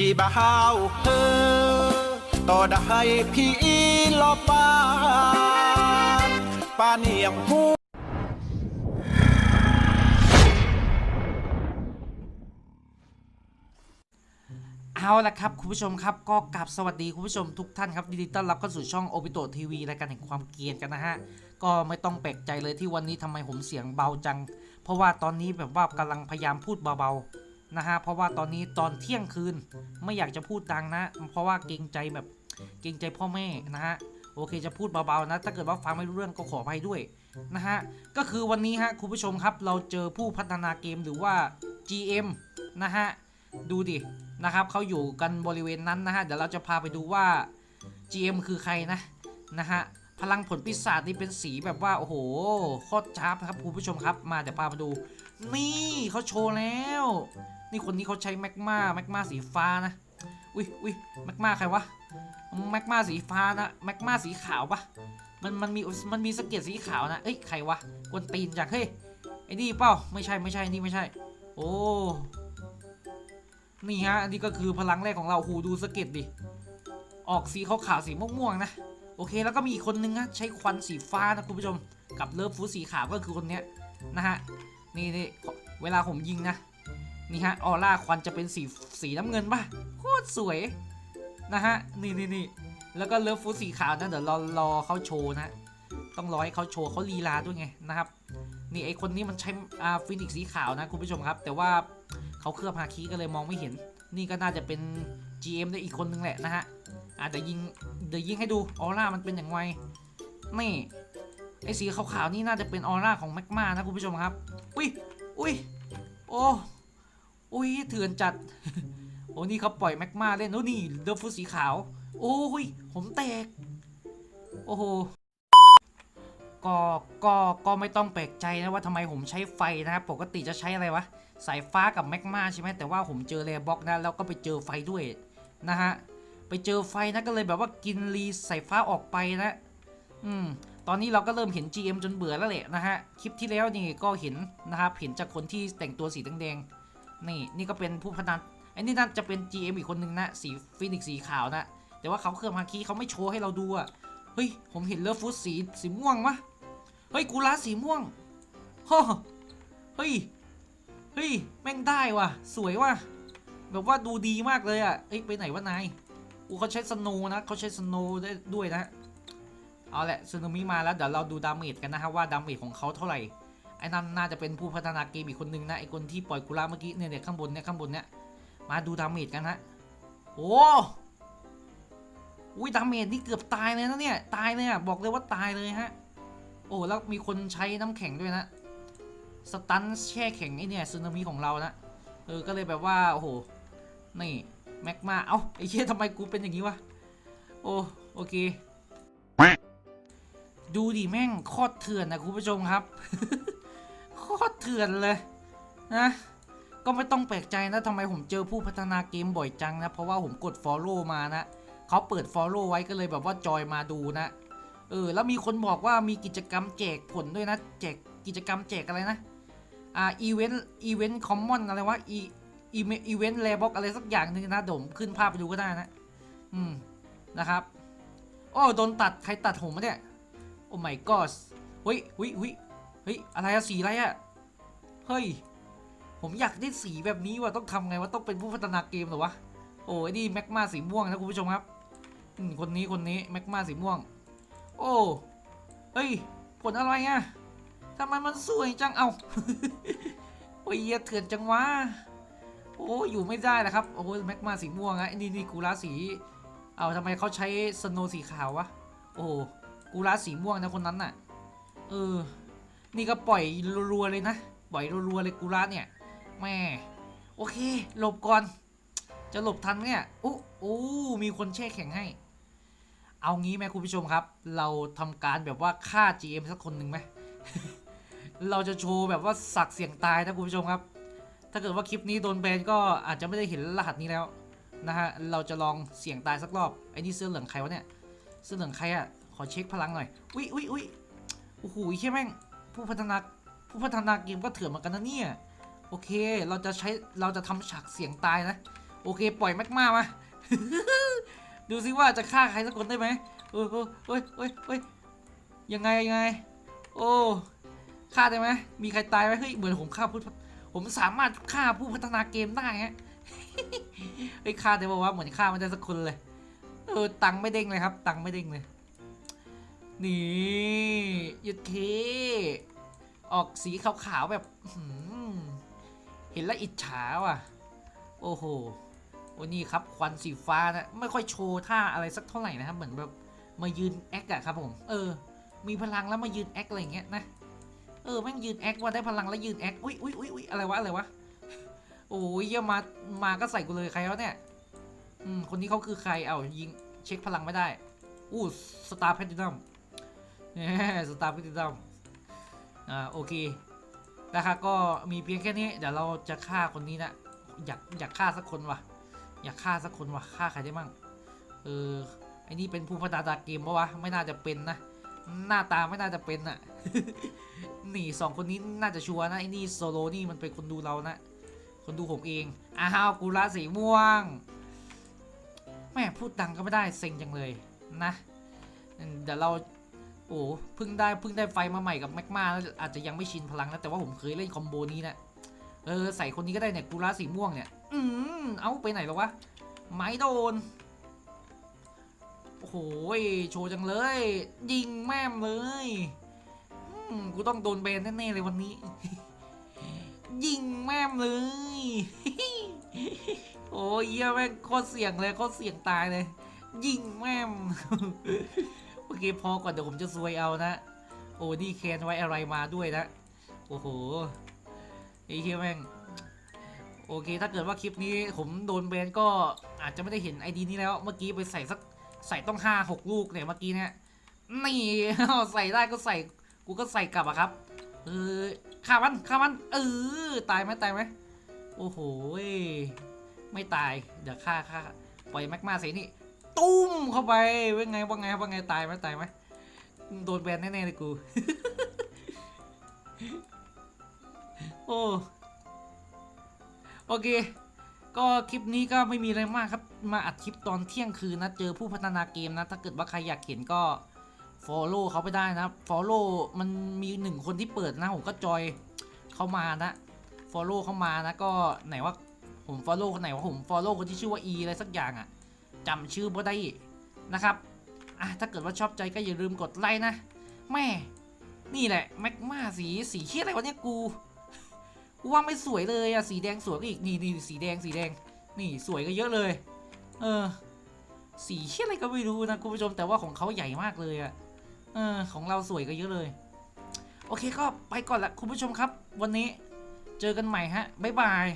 พี่บ่าวเธอต่อได้พี่ลอปานปานเนียงหูเอาละครับ คุณผู้ชมครับก็กลับสวัสดีคุณผู้ชมทุกท่านครับยินดีต้อนรับเข้าสู่ช่องโอปิโตทีวีรายการแห่งความเกรียนกันนะฮะ ก็ไม่ต้องแปลกใจเลยที่วันนี้ทำไมผมเสียงเบาจัง เพราะว่าตอนนี้แบบว่ากำลังพยายามพูดเบาๆ นะฮะเพราะว่าตอนนี้ตอนเที่ยงคืนไม่อยากจะพูดดังนะ เพราะว่าเกรงใจแบบเกรงใจพ่อแม่นะฮะโอเคจะพูดเบาๆนะ ถ้าเกิดว่าฟังไม่รู้เรื่องก็ขออภัยด้วยนะฮะก็คือวันนี้ฮะคุณผู้ชมครับเราเจอผู้พัฒนาเกมหรือว่า GM นะฮะดูดินะครับเขาอยู่กันบริเวณนั้นนะฮะเดี๋ยวเราจะพาไปดูว่า GM คือใครนะนะฮะพลังผลปีศาจนี่เป็นสีแบบว่า โอ้โหโคตรจ้าบครับคุณผู้ชมครับ มาเดี๋ยวพาไปดู นี่เขาโชว์แล้ว นี่คนนี้เขาใช้แมกมาแมกมาสีฟ้านะ อุ้ยอุ้ยแมกมาใครวะ แมกมาสีฟ้านะ แมกมาสีขาวปะมันมันมีมันมีสะเก็ดสีขาวนะ เอ้ยใครวะกวนตีนจากเฮ้ยไอ้นี่เปล่า ไม่ใช่ไม่ใช่นี่ไม่ใช่ โอ้ นี่ฮะ อันนี้ก็คือพลังแรกของเราหูดูสะเก็ดดิ ออกสีขาวๆสีม่วงๆนะ โอเค แล้วก็มีอีกคนนึงนะใช้ควันสีฟ้านะคุณผู้ชม กับเลิฟฟูสีขาวก็คือคนเนี้ยนะฮะ นี่นี่เวลาผมยิงนะ นี่ฮะออร่าควันจะเป็นสีสีน้ำเงินป่ะโคตรสวยนะฮะนี่นี่นี่แล้วก็เลิฟฟูสีขาวนะเดี๋ยวรอรอเขาโชว์นะต้องรอให้เขาโชว์เขาลีลาด้วยไงนะครับนี่ไอคนนี้มันใช้อ่าฟินิกสีขาวนะคุณผู้ชมครับ แต่ว่าเขาเคลือบฮาคิก็เลยมองไม่เห็น นี่ก็น่าจะเป็น GM ได้อีกคนนึงแหละนะฮะอะเดี๋ยวยิงเดี๋ยวยิงให้ดูออร่ามันเป็นอย่างไรนี่ไอสีขาวๆนี่น่าจะเป็นออร่าของแมกมานะคุณผู้ชมครับ อุ้ยอุ้ยโอ้ อุ้ยเถื่อนจัด โอ้นี่เขาปล่อยแมกมาเล่น โอ้นี่เดฟฟูสีขาว โอ้ยผมแตก โอ้โห ก็ ก็ ก็ไม่ต้องแปลกใจนะว่าทำไมผมใช้ไฟนะครับ ปกติจะใช้อะไรวะ สายฟ้ากับแมกมาใช่ไหม แต่ว่าผมเจอแรบ็อกนะ แล้วก็ไปเจอไฟด้วยนะฮะ ไปเจอไฟนะก็เลยแบบว่ากินรีสายฟ้าออกไปนะ อืมตอนนี้เราก็เริ่มเห็น GM จนเบื่อแล้วแหละนะฮะ คลิปที่แล้วนี่ก็เห็นนะครับ เห็นจากคนที่แต่งตัวสีแดงๆ นี่นี่ก็เป็นผู้พัฒนาไอ้นี่น่าจะเป็น GM อีกคนนึงนะสีฟินิกซ์สีขาวนะ แต่ว่าเขาเครื่องฮาคีเขาไม่โชว์ให้เราดูอะเฮ้ย ผมเห็นเลิฟฟูดสีสีม่วงวะเฮ้ยกูรัสสีม่วงฮ่อเฮ้ย เฮ้ย แม่งได้ว่ะ สวยว่ะ แบบว่าดูดีมากเลยอะเอ้ย ไปไหนวะนายอูเขาใช้สโนนะเขาใช้สโนได้ด้วยนะ เอาแหละซึนามิมาแล้ว เดี๋ยวเราดูดาเมจกันนะฮะว่าดาเมจของเขาเท่าไหร่ อ้นั่นน่าจะเป็นผู้พัฒนาเกมอีกคนนึงนะไอ้คนที่ปล่อยกุลาเมื่อกี้เนี่ยเนี่ยข้างบนเนี่ยข้างบนเนี่ยมาดูดาเมจกันฮะโอ้อุ้ยดาเมจนี่เกือบตายเลยนะเนี่ยตายเลยอะบอกเลยว่าตายเลยฮะโอ้แล้วมีคนใช้น้ำแข็งด้วยนะสตันแช่แข็งไอเนี่ยซึนามิของเรานะเออก็เลยแบบว่าโอ้โหนี่แม็กมาเอ้าไอ้เชี่ยทำไมกูเป็นอย่างนี้วะโอ้โอเค ดูดิแม่งโคตรเถื่อนนะคุณผู้ชมครับโคตรเถื่อนเลยนะก็ไม่ต้องแปลกใจนะทำไมผมเจอผู้พัฒนาเกมบ่อยจังนะ เพราะว่าผมกด Follow มานะเขาเปิด Follow ไว้ก็เลยแบบว่าจอยมาดูนะเออแล้วมีคนบอกว่ามีกิจกรรมแจกผลด้วยนะแจกกิจกรรมแจกอะไรนะอ่าอีเวนต์อีเวนต์คอมมอนอะไรวะอีอีเมอีเวนต์แลบ็อกอะไรสักอย่างหนึ่งนะเดี๋ยวผมขึ้นภาพไปดูก็ได้นะ อืมนะครับ โอ้โดนตัดใครตัดผมมาเนี่ย โอ้ my god เฮ้ยเฮ้ยเฮ้ยเฮ้ยอะไรอะสีอะไรอะเฮ้ย ผมอยากได้สีแบบนี้ว่ะต้องทำไงวะต้องเป็นผู้พัฒนาเกมหรอวะ โอ้ไอ้นี่แม็กมาสีม่วงนะคุณผู้ชมครับอืมคนนี้คนนี้แม็กมาสีม่วง โอ้เฮ้ย ผลอะไรอะทำไมมันสวยจัง เอาโอ้ยเหี้ยเถื่อนจังวะ โอ้อยู่ไม่ได้นะครับ โอ้แม็กมาสีม่วงอะนี่นี่กูราสี เอาทำไมเขาใช้สโนว์สีขาววะ โอ้ กูราสีม่วงนะคนนั้นน่ะ เออ นี่ก็ปล่อยรัวๆเลยนะ ปล่อยรัวๆเลยกูราเนี่ย แม่ โอเค หลบก่อน จะหลบทันไหมเนี่ยโอ้โอ้มีคนแช่แข็งให้ เอางี้ไหมคุณผู้ชมครับ เราทำการแบบว่าฆ่า GM สักคนหนึ่งไหม เราจะโชว์แบบว่าสักเสียงตายนะคุณผู้ชมครับ ถ้าเกิดว่าคลิปนี้โดนแบนก็อาจจะไม่ได้เห็นรหัสนี้แล้วนะฮะ เราจะลองเสียงตายสักรอบ ไอ้นี่เสื้อเหลืองใครวะเนี่ย เสื้อเหลืองใครอะ ขอเช็คพลังหน่อยอุ้ยอุ้ยอุ้ยโอ้โหแค่แม่งผู้พัฒนาผู้พัฒนาเกมก็เถื่อนเหมือนกันนะเนี่ยโอเค เราจะใช้เราจะทำฉากเสียงตายนะ โอเค ปล่อยแม็กมามาดูซิว่าจะฆ่าใครสักคนได้ไหมเออเออเฮ้ยเฮ้ยเฮ้ยยังไงยังไง โอ้ฆ่าได้ไหมมีใครตายไหมเฮ้ยเหมือนผมฆ่าผู้ผมสามารถฆ่าผู้พัฒนาเกมได้ฮะเฮ้ยฆ่าได้บอกว่าเหมือนฆ่าไม่ได้สักคนเลยเออตังค์ไม่เด้งเลยครับ ตังค์ไม่เด้งเลย นี่หยุดเคออกสีขาวๆแบบเห็นแล้วอิจฉาว่ะ โอ้โหวันนี้ครับควันสีฟ้านะไม่ค่อยโชว์ท่าอะไรสักเท่าไหร่นะครับเหมือนแบบมายืนแอคอะครับผม เออ มีพลังแล้วมายืนแอคอะไรเงี้ยนะเออแม่งยืนแอคว่าได้พลังแล้วยืนแอคอุ้ยอุ้ยอุ้ยอุ้ยอะไรวะอะไรวะโอ้ยยมามาก็ใส่กูเลยใครวะเนี่ยอืมคนนี้เขาคือใครเอายิงเช็คพลังไม่ได้อู้สตาร์แพทินัมเนี่ย สตาร์แพทินัมอ่าโอเคนะครับก็มีเพียงแค่นี้เดี๋ยวเราจะฆ่าคนนี้นะอยากอยากฆ่าสักคนว่ะ อยากฆ่าสักคนว่ะฆ่าใครได้มั่งเออไอ้นี่เป็นผู้พัฒนาเกมปะวะไม่น่าจะเป็นนะหน้าตาไม่น่าจะเป็นน่ะนี่สองคนนี้น่าจะชัวร์นะไอ้นี่โซโลนี่มันเป็นคนดูเรานะคนดูผมเองอ้าวกูละสีม่วงแม่พูดดังก็ไม่ได้เซ็งจังเลยนะเดี๋ยวเรา โอ้เพิ่งได้เพิ่งได้ไฟมาใหม่กับแม็กมาอาจจะยังไม่ชินพลังนะแต่ว่าผมเคยเล่นคอมโบนี้นะเออใส่คนนี้ก็ได้เนี่ยกูละสีม่วงเนี่ย อืมเอาไปไหนแล้ววะไม้โดนโอ้โหโชว์จังเลย ยิงแม่มเลยกูต้องโดนแบนแน่ๆเลยวันนี้ ยิงแม่มเลย โอ้ยเหี้ยแม่งโคตรเสี่ยงเลยโคตรเสี่ยงตายเลย ยิงแม่ม โอเคพอก่อนเดี๋ยวผมจะซวยเอานะ โอ้นี่แคนไว้อะไรมาด้วยนะ โอ้โหไอ้เหี้ยแม่ง โอเค ถ้าเกิดว่าคลิปนี้ผมโดนแบนก็อาจจะไม่ได้เห็นไอดีนี้แล้ว เมื่อกี้ไปใส่สักใส่ต้องห้าหกลูกเนี่ยเมื่อกี้เนี่ยนี่ใส่ได้ก็ใส่ กูก็ใส่กลับอะครับ เออฆ่ามันฆ่ามัน เออ ตายไหมตายไหมโอ้โห ไม่ตาย เดี๋ยวฆ่าฆ่าปล่อยแม็กมาเสียนี่ ตุ้มเข้าไปว่าไงว่าไงว่าไงตายไหมตายไหมโดนแบนแน่ๆเลยกู โอ้โอเค ก็คลิปนี้ก็ไม่มีอะไรมากครับ มาอัดคลิปตอนเที่ยงคืนนะเจอผู้พัฒนาเกมนะ ถ้าเกิดว่าใครอยากเห็นก็ follow เขาไปได้นะ follow มันมีหนึ่งคนที่เปิดนะ ผมก็จอยเข้ามานะ follow เข้ามานะก็ไหนว่าผม follow คนไหนว่าผม follow คนที่ชื่อว่า e อะไรสักอย่างอะ จำชื่อบ่ได้นะครับอะถ้าเกิดว่าชอบใจก็อย่าลืมกดไลค์นะ แม่ นี่แหละแม็กมาสีสีเชี่ยอะไรวะเนี่ยกูกูว่าไม่สวยเลยอะสีแดงสวยก็อีกนี่นี่สีแดงสีแดง นี่สวยก็เยอะเลย เออ สีเชี่ยอะไรก็ไม่รู้นะคุณผู้ชมแต่ว่าของเขาใหญ่มากเลยอะเออของเราสวยก็เยอะเลย โอเคก็ไปก่อนละคุณผู้ชมครับ วันนี้เจอกันใหม่ฮะบ๊ายบาย